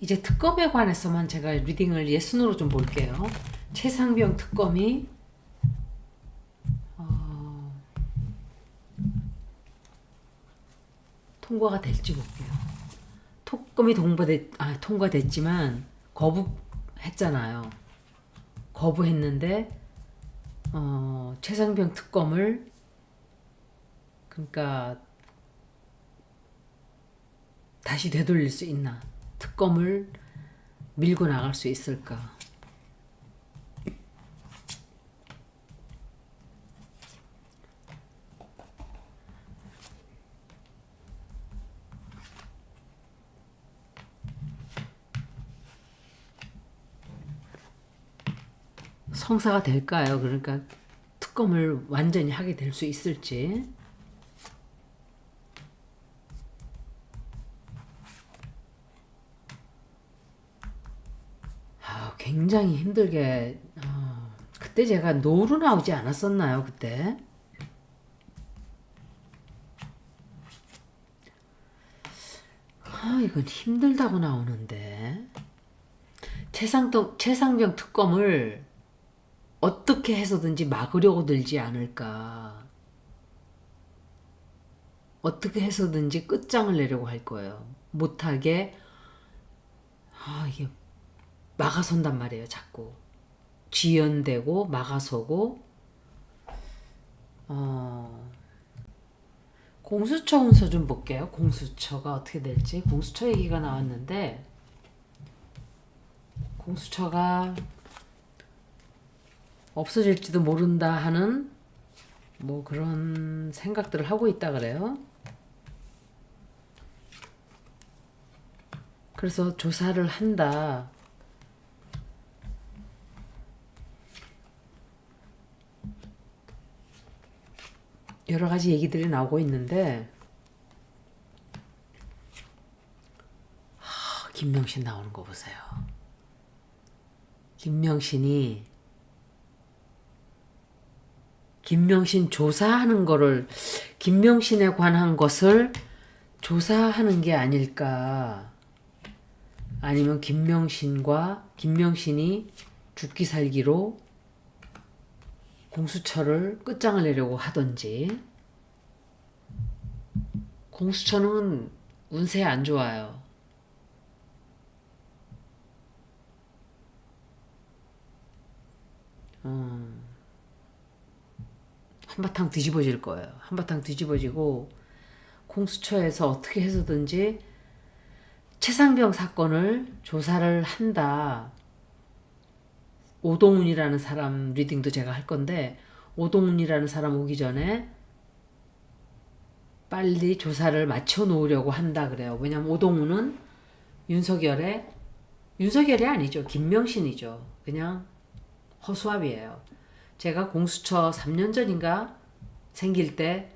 이제 특검에 관해서만 제가 리딩을 예순으로 좀 볼게요. 최상병 특검이 어, 통과가 될지 볼게요. 특검이 통과됐, 아, 통과됐지만 거부했잖아요. 거부했는데 어, 최상병 특검을 그러니까 다시 되돌릴 수 있나? 특검을 밀고 나갈 수 있을까? 성사가 될까요? 그러니까 특검을 완전히 하게 될 수 있을지. 아, 굉장히 힘들게 어, 그때 제가 노루 나오지 않았었나요 그때? 아 이건 힘들다고 나오는데. 최상동 최상병 특검을 어떻게 해서든지 막으려고 들지 않을까. 어떻게 해서든지 끝장을 내려고 할 거예요. 못하게 아 이게 막아선단 말이에요, 자꾸. 지연되고 막아서고 어 공수처 운서 좀 볼게요. 공수처가 어떻게 될지. 공수처 얘기가 나왔는데 공수처가 없어질지도 모른다 하는 뭐 그런 생각들을 하고 있다 그래요. 그래서 조사를 한다. 여러 가지 얘기들이 나오고 있는데 하, 김명신 나오는 거 보세요. 김명신이 김명신 조사하는 거를 김명신에 관한 것을 조사하는 게 아닐까 아니면 김명신과 김명신이 죽기 살기로 공수처를 끝장을 내려고 하던지 공수처는 운세 안 좋아요. 음, 한바탕 뒤집어질 거예요. 한바탕 뒤집어지고 공수처에서 어떻게 해서든지 최상병 사건을 조사를 한다. 오동훈이라는 사람 리딩도 제가 할 건데 오동훈이라는 사람 오기 전에 빨리 조사를 마쳐 놓으려고 한다 그래요. 왜냐면 오동훈은 윤석열의 윤석열이 아니죠. 김명신이죠. 그냥 허수아비예요. 제가 공수처 3년 전인가 생길 때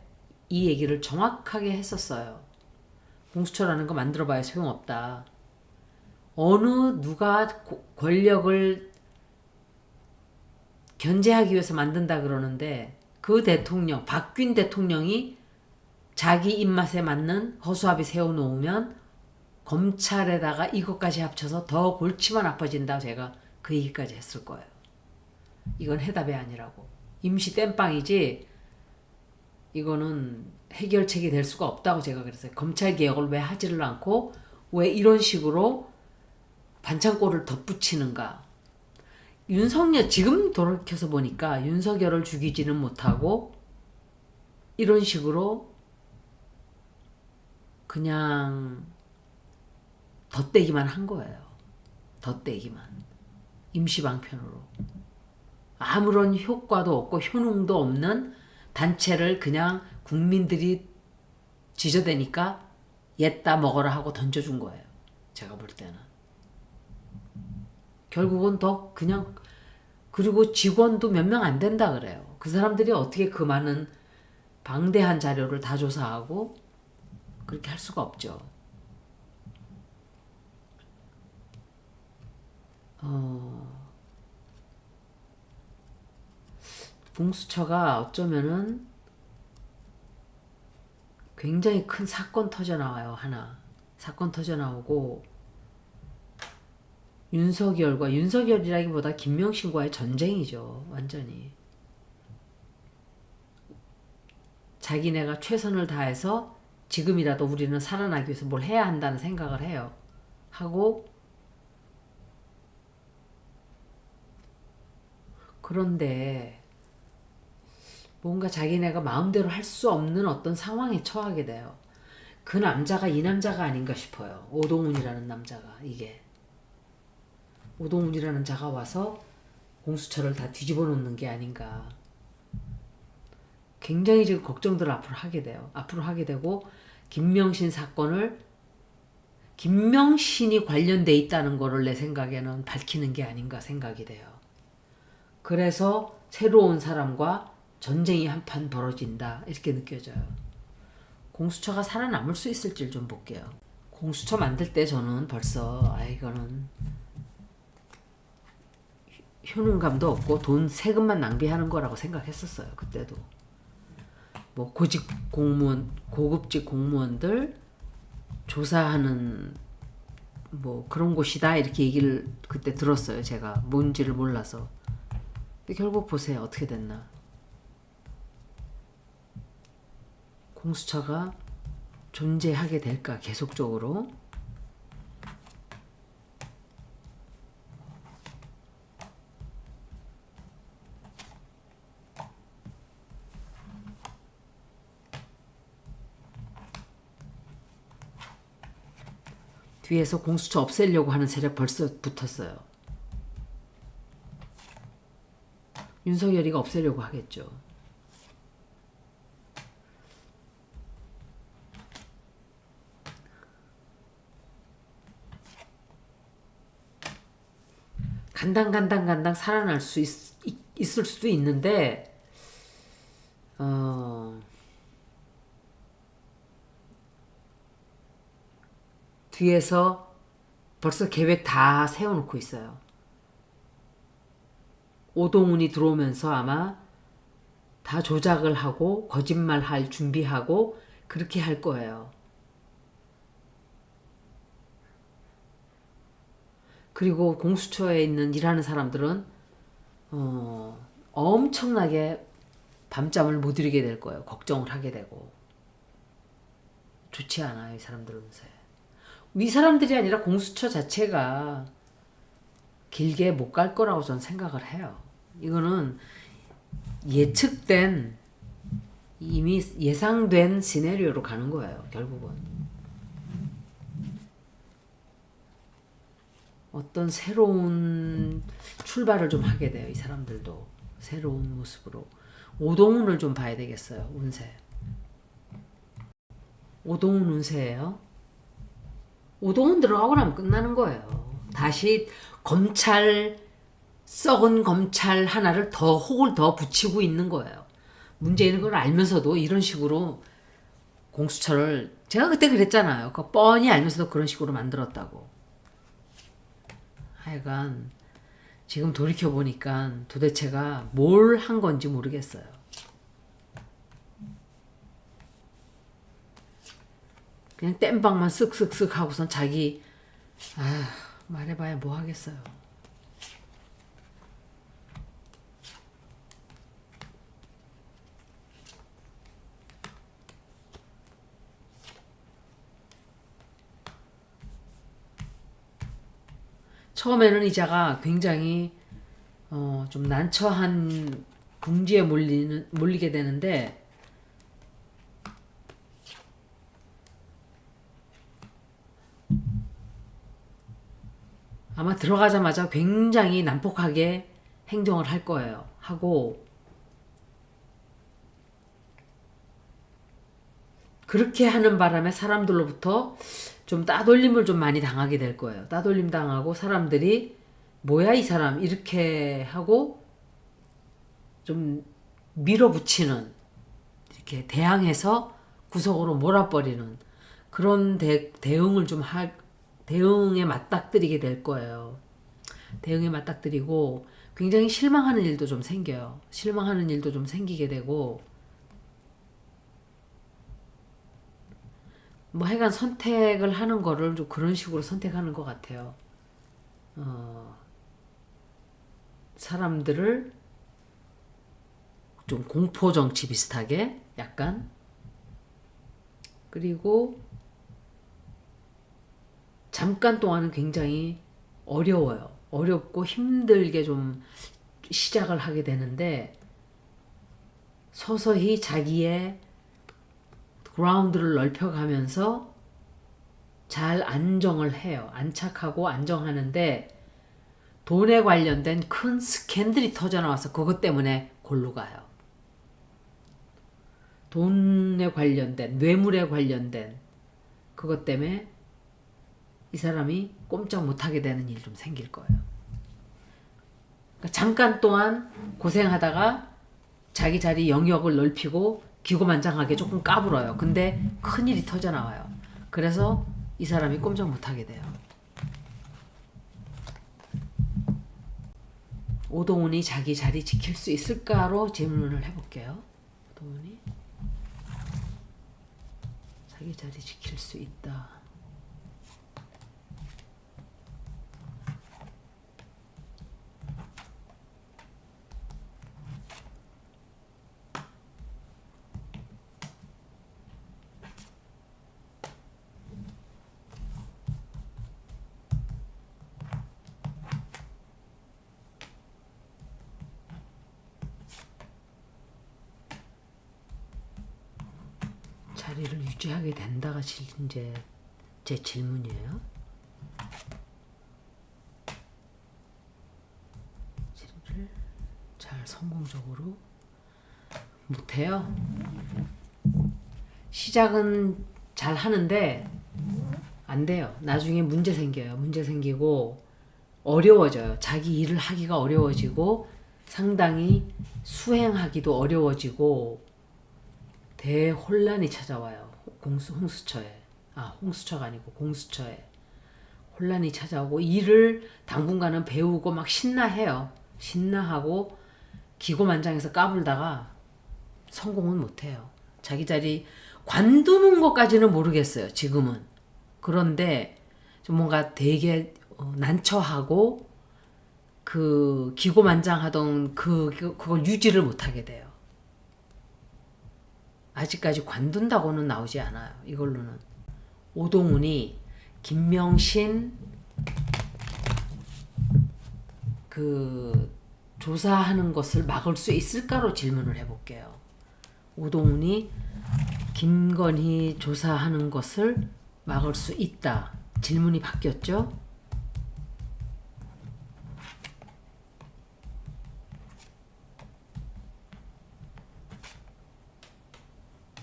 이 얘기를 정확하게 했었어요. 공수처라는 거 만들어 봐야 소용없다. 어느 누가 고- 권력을 견제하기 위해서 만든다 그러는데 그 대통령 박균 대통령이 자기 입맛에 맞는 허수아비 세워놓으면 검찰에다가 이것까지 합쳐서 더 골치만 아파진다 제가 그 얘기까지 했을 거예요. 이건 해답이 아니라고. 임시 땜빵이지 이거는 해결책이 될 수가 없다고 제가 그랬어요. 검찰 개혁을 왜 하지를 않고 왜 이런 식으로 반창고를 덧붙이는가. 윤석열 지금 돌이켜서 보니까 윤석열을 죽이지는 못하고 이런 식으로 그냥 덧대기만 한 거예요. 덧대기만 임시방편으로 아무런 효과도 없고 효능도 없는 단체를 그냥 국민들이 지저대니까 옛다 먹어라 하고 던져준 거예요. 제가 볼 때는. 결국은 더 그냥 그리고 직원도 몇 명 안 된다 그래요. 그 사람들이 어떻게 그 많은 방대한 자료를 다 조사하고 그렇게 할 수가 없죠. 어, 공수처가 어쩌면은 굉장히 큰 사건 터져 나와요 하나 사건 터져 나오고 윤석열과 윤석열이라기보다 김명신과의 전쟁이죠. 완전히. 자기네가 최선을 다해서 지금이라도 우리는 살아나기 위해서 뭘 해야 한다는 생각을 해요. 하고 그런데 뭔가 자기네가 마음대로 할 수 없는 어떤 상황에 처하게 돼요. 그 남자가 이 남자가 아닌가 싶어요. 오동훈이라는 남자가 이게 오동훈이라는 자가 와서 공수처를 다 뒤집어 놓는 게 아닌가. 굉장히 지금 걱정들을 앞으로 하게 돼요. 앞으로 하게 되고 김명신 사건을 김명신이 관련돼 있다는 거를 내 생각에는 밝히는 게 아닌가 생각이 돼요. 그래서 새로운 사람과 전쟁이 한판 벌어진다 이렇게 느껴져요. 공수처가 살아남을 수 있을지 좀 볼게요. 공수처 만들 때 저는 벌써 아 이거는 효능감도 없고 돈 세금만 낭비하는 거라고 생각했었어요. 그때도 뭐 고직 공무원 고급직 공무원들 조사하는 뭐 그런 곳이다 이렇게 얘기를 그때 들었어요. 제가 뭔지를 몰라서. 결국 보세요 어떻게 됐나. 공수처가 존재하게 될까 계속적으로 뒤에서 공수처 없애려고 하는 세력 벌써 붙었어요. 윤석열이가 없애려고 하겠죠. 간당간당간당 살아날 수 있, 있, 있을 수도 있는데 어, 뒤에서 벌써 계획 다 세워놓고 있어요. 오동훈이 들어오면서 아마 다 조작을 하고 거짓말 할 준비하고 그렇게 할 거예요. 그리고 공수처에 있는 일하는 사람들은 어, 엄청나게 밤잠을 못 이루게 될 거예요. 걱정을 하게 되고 좋지 않아요. 이 사람들은 요 새. 이 사람들이 아니라 공수처 자체가 길게 못 갈 거라고 저는 생각을 해요. 이거는 예측된 이미 예상된 시나리오로 가는 거예요. 결국은 어떤 새로운 출발을 좀 하게 돼요. 이 사람들도 새로운 모습으로 오동훈을 좀 봐야 되겠어요. 운세 오동훈 운세예요. 오동훈 들어가고 나면 끝나는 거예요. 다시 검찰 썩은 검찰 하나를 더 혹을 더 붙이고 있는 거예요. 문제는 걸 알면서도 이런 식으로 공수처를 제가 그때 그랬잖아요. 그 뻔히 알면서도 그런 식으로 만들었다고. 하여간 지금 돌이켜 보니까 도대체가 뭘 한 건지 모르겠어요. 그냥 땜빵만 쓱쓱쓱 하고선 자기 아 말해봐야 뭐 하겠어요. 처음에는 이자가 굉장히 어, 좀 난처한 궁지에 몰리는 몰리게 되는데 들어가자마자 굉장히 난폭하게 행정을 할 거예요. 하고 그렇게 하는 바람에 사람들로부터 좀 따돌림을 좀 많이 당하게 될 거예요. 따돌림 당하고 사람들이 뭐야 이 사람 이렇게 하고 좀 밀어붙이는 이렇게 대항해서 구석으로 몰아버리는 그런 대, 대응을 좀 할, 대응에 맞닥뜨리게 될 거예요. 대응에 맞닥뜨리고 굉장히 실망하는 일도 좀 생겨요. 실망하는 일도 좀 생기게 되고 뭐 하여간 선택을 하는 거를 좀 그런 식으로 선택하는 것 같아요. 어, 사람들을 좀 공포 정치 비슷하게 약간 그리고 잠깐 동안은 굉장히 어려워요. 어렵고 힘들게 좀 시작을 하게 되는데 서서히 자기의 그라운드를 넓혀가면서 잘 안정을 해요. 안착하고 안정하는데 돈에 관련된 큰 스캔들이 터져 나와서 그것 때문에 골로 가요. 돈에 관련된 뇌물에 관련된 그것 때문에 이 사람이 꼼짝 못하게 되는 일이 좀 생길 거예요. 그러니까 잠깐 동안 고생하다가 자기 자리 영역을 넓히고 기고만장하게 조금 까불어요. 근데 큰 일이 터져 나와요. 그래서 이 사람이 꼼짝 못하게 돼요. 오동훈이 자기 자리 지킬 수 있을까로 질문을 해볼게요. 오동훈이 자기 자리 지킬 수 있다. 자리를 유지하게 된다가 실- 이제 제 질문이에요. 자리를 잘 성공적으로 못해요. 시작은 잘 하는데 안 돼요. 나중에 문제 생겨요. 문제 생기고 어려워져요. 자기 일을 하기가 어려워지고 상당히 수행하기도 어려워지고 대혼란이 찾아와요. 공수 홍수처에 아 홍수처가 아니고 공수처에 혼란이 찾아오고 일을 당분간은 배우고 막 신나해요. 신나하고 기고만장해서 까불다가 성공은 못해요. 자기 자리 관두는 것까지는 모르겠어요. 지금은 그런데 좀 뭔가 되게 어, 난처하고 그 기고만장하던 그 그- 그걸 유지를 못하게 돼요. 아직까지 관둔다고는 나오지 않아요. 이걸로는 오동훈이 김명신 그 조사하는 것을 막을 수 있을까로 질문을 해볼게요. 오동훈이 김건희 조사하는 것을 막을 수 있다. 질문이 바뀌었죠?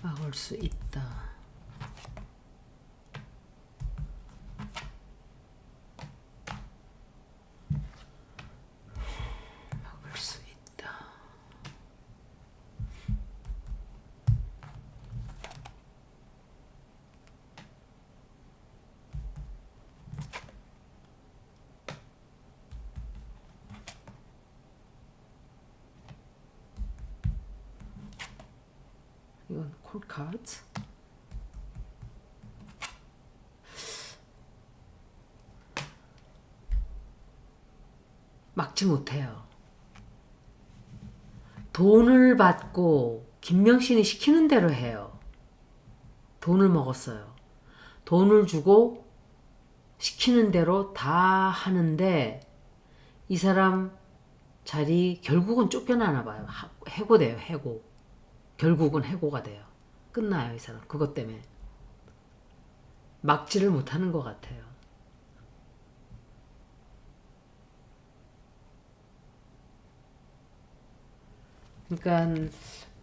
막을 수 있다. 막을 수 있다. 이건 콜카드. 막지 못해요. 돈을 받고 김명신이 시키는 대로 해요. 돈을 먹었어요. 돈을 주고 시키는 대로 다 하는데 이 사람 자리 결국은 쫓겨나나 봐요. 하- 해고돼요. 해고. 결국은 해고가 돼요. 끝나요, 이 사람. 그것 때문에. 막지를 못하는 것 같아요. 그러니까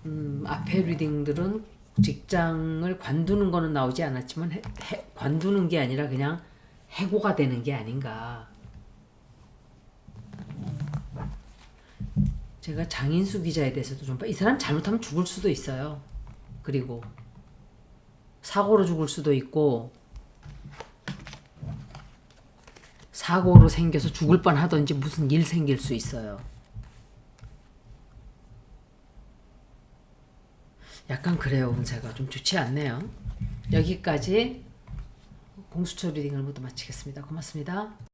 음, 앞에 리딩들은 직장을 관두는 거는 나오지 않았지만 해, 해- 관두는 게 아니라 그냥 해고가 되는 게 아닌가. 제가 장인수 기자에 대해서도 좀 이 사람 잘못하면 죽을 수도 있어요. 그리고 사고로 죽을 수도 있고 사고로 생겨서 죽을 뻔하든지 무슨 일 생길 수 있어요. 약간 그래요 운세가 좀 좋지 않네요. 여기까지 공수처 리딩을 모두 마치겠습니다. 고맙습니다.